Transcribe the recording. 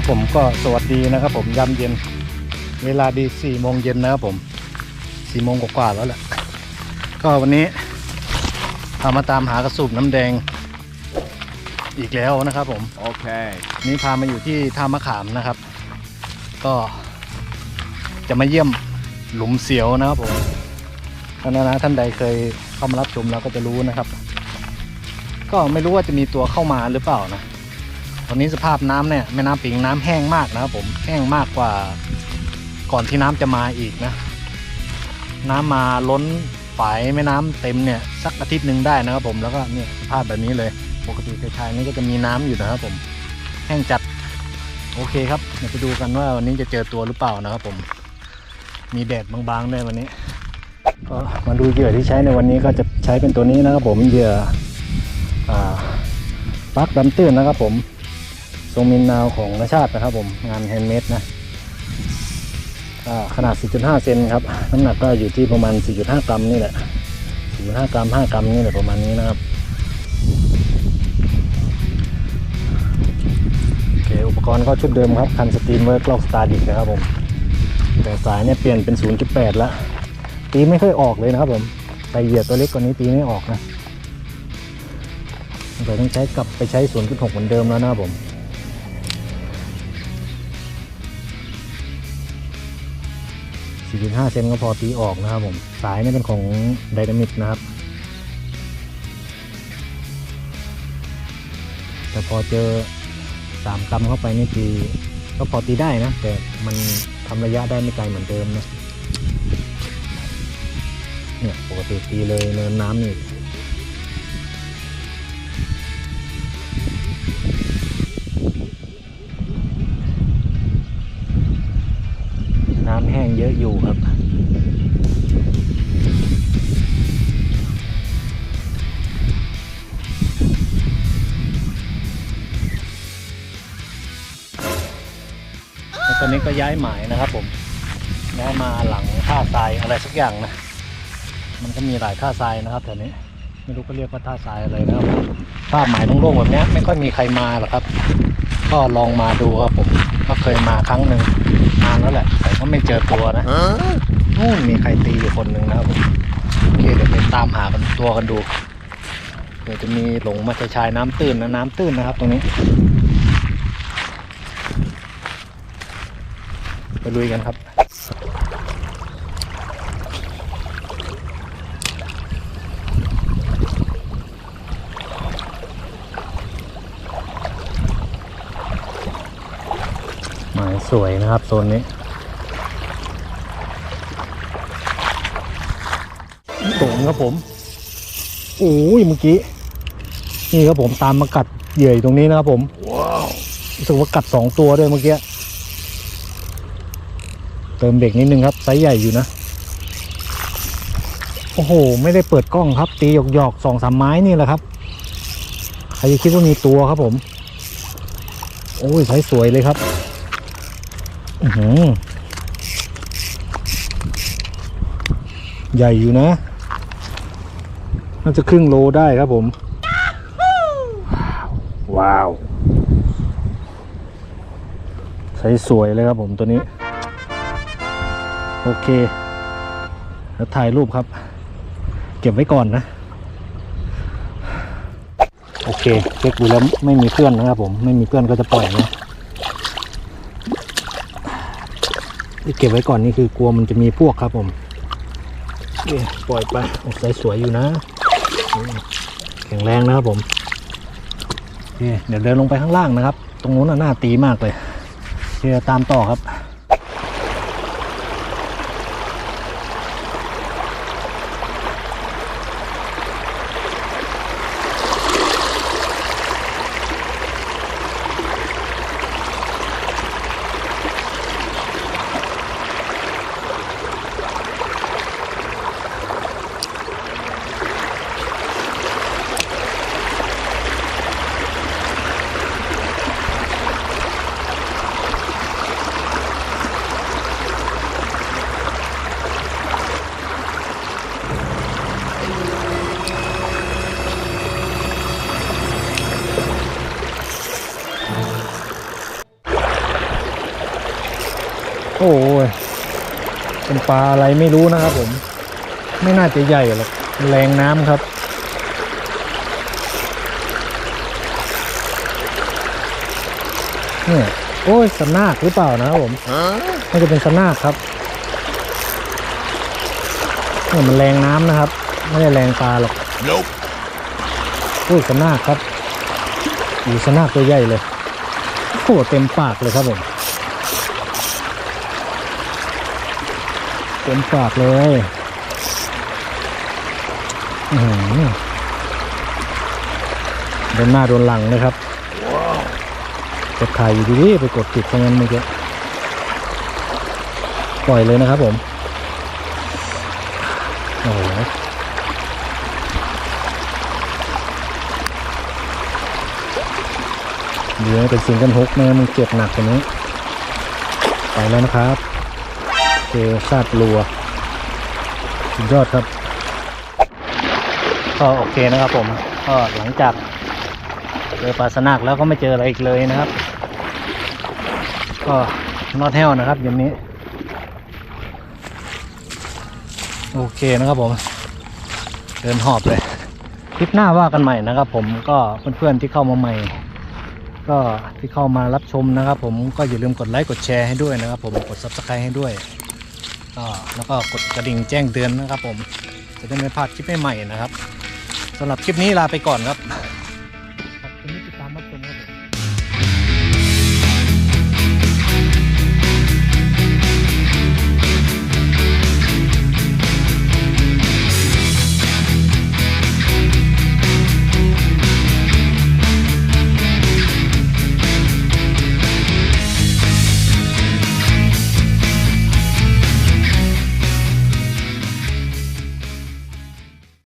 ครับผมก็สวัสดีนะครับผมยามเย็น เวลาดีสี่โมงเย็นนะครับผมสี่โมงกว่าๆแล้วแหละก็วันนี้พามาตามหากระสูบน้ำแดงอีกแล้วนะครับผม Okay. นี่พามาอยู่ที่ท่ามะขามนะครับ ก็จะมาเยี่ยมหลุมเสียวนะครับผมท่านนะท่านใดเคยเข้ามารับชมแล้วก็จะรู้นะครับ ก็ไม่รู้ว่าจะมีตัวเข้ามาหรือเปล่านะ ตอนนี้สภาพน้ำเนี่ยแม่น้ำปิงน้ำแห้งมากนะครับผมแห้งมากกว่าก่อนที่น้ำจะมาอีกนะ น้ำมาล้นฝายแม่น้ำเต็มเนี่ยสักอาทิตย์หนึ่งได้นะครับผมแล้วก็เนี่ยสภาพแบบนี้เลย ปกติชายๆนี่ก็จะมีน้ำอยู่นะครับผมแห้งจัดโอเคครับเดี๋ยวไปดูกันว่าวันนี้จะเจอตัวหรือเปล่านะครับผม มีแดดบางๆด้วยวันนี้ก็มาดูเหยื่อที่ใช้ในวันนี้ก็จะใช้เป็นตัวนี้นะครับผมเหยื่อปลั๊กดำตื้นนะครับผม รงมินนาวของนชาตินะครับผมงานแฮนด์เมดนะขนาด 4.5 เซนครับ น้ำหนักก็อยู่ที่ประมาณ 4.5 กรัมนี่แหละ 4.5 กรัม 5 กรัมนี่แหละประมาณนี้นะครับ โอเค อุปกรณ์ก็ชุดเดิมครับ คันสตรีมเวิร์กลอกสตาร์ดิกนะครับผม แต่สายเนี่ยเปลี่ยนเป็น 0.8 แล้ว ตีไม่ค่อยออกเลยนะครับผมใส่เหยื่อตัวเล็กกว่านี้ตีไม่ออกนะเราต้องใช้กลับไปใช้ 0.6 เหมือนเดิมแล้วนะครับผม 4.5 เซนก็พอตีออกนะครับผม สายนี่เป็นของไดนามิกนะครับ แต่พอเจอสามกำเข้าไปนี่ตีก็พอตีได้นะ แต่มันทำระยะได้ไม่ไกลเหมือนเดิมนะเนี่ยปกติตีเลยเนินน้ำนี่ ก็ย้ายหมายนะครับผมย้ายมาหลังท่าทรายอะไรสักอย่างนะ มันก็มีหลายท่าทรายนะครับแถวนี้ไม่รู้ก็เรียกว่าท่าทรายอะไรนะครับท่าหมายโล่งๆแบบนี้ไม่ค่อยมีใครมาหรอกครับ ก็ลองมาดูครับผมก็เคยมาครั้งหนึ่งนานแล้วแหละแต่ก็ไม่เจอตัวนะนู่นมีใครตีอยู่คนหนึ่งนะครับผมโอเคเดี๋ยวไปตามหากันตัวกันดูเดี๋ยวจะมีหลงมาชายๆน้ำตื้นนะน้ำตื้นนะครับ ตรงนี้ ไป ลุยกันครับ หมายสวยนะครับโซนนี้โงครับผมโอ้ยเมื่อกี้ นี่ครับผมตามมากัดเหยื่ออยู่ตรงนี้นะครับผมรู้สึกว่ากัดสองตัวด้วยเมื่อกี้ เติมเด็กนิดนึงครับไซส์ใหญ่อยู่นะ โอ้โห ไม่ได้เปิดกล้องครับ ตีหยอกหยอกสองสามไม้นี่แหละครับ ใครจะคิดว่ามีตัวครับผม โอ้ยไซส์สวยเลยครับ อื้อใหญ่อยู่นะ น่าจะครึ่งโลได้ครับผม ว้าวใช้สวยเลยครับผมตัวนี้ โอเค แล้วถ่ายรูปครับ เก็บไว้ก่อนนะ โอเคเช็คดูแล้วไม่มีเพื่อนนะครับผม ไม่มีเพื่อนก็จะปล่อยนะที่เก็บไว้ก่อนนี่คือกลัวมันจะมีพวกครับผมปล่อยไปโอ้ใสสวยอยู่นะ แข็งแรงนะครับผมเดี๋ยวเดินลงไปข้างล่างนะครับ ตรงนู้นน่าตีมากเลยเดี๋ยวตามต่อครับ โอ้ยเป็นปลาอะไรไม่รู้นะครับผม ไม่น่าจะใหญ่หรอกแรงน้ำครับเนี่ยโอ้ยสนากหรือเปล่านะครับผมน่าจะเป็นสนากครับเนี่ยมันแรงน้ำนะครับ ไม่ได้แรงปลาหรอก Nope. โอ้ยสนากครับอูสนากตัวใหญ่เลยโอ้เต็มปากเลยครับผม ต็มปากเลยอื้อหือโดนหน้าโดนหลังเลยครับกดถ่ายอยู่ดีๆไปกดติดตรงนั้นเมื่อกี้ปล่อยเลยนะครับผมโอ้โหเดี๋ยวเป็นสิงกันฮกแม่มึงเจ็บหนักกว่านี้ ไปแล้วนะครับ เจอซาดรัวสุดยอดครับ ก็โอเคนะครับผม ก็หลังจากเจอปลาสนากแล้วก็ไม่เจออะไรอีกเลยนะครับ ก็นอดแห้วนะครับเย็นนี้ โอเคนะครับผม เดินหอบเลย คลิปหน้าว่ากันใหม่นะครับผมก็เพื่อนๆที่เข้ามาใหม่ ก็ที่เข้ามารับชมนะครับผมก็อย่าลืมกดไลค์กดแชร์ให้ด้วยนะครับผมกด subscribe ให้ด้วย ก็แล้วก็กดกระดิ่งแจ้งเตือนนะครับผม จะได้ไม่พลาดคลิปใหม่ๆนะครับสำหรับคลิปนี้ลาไปก่อนครับ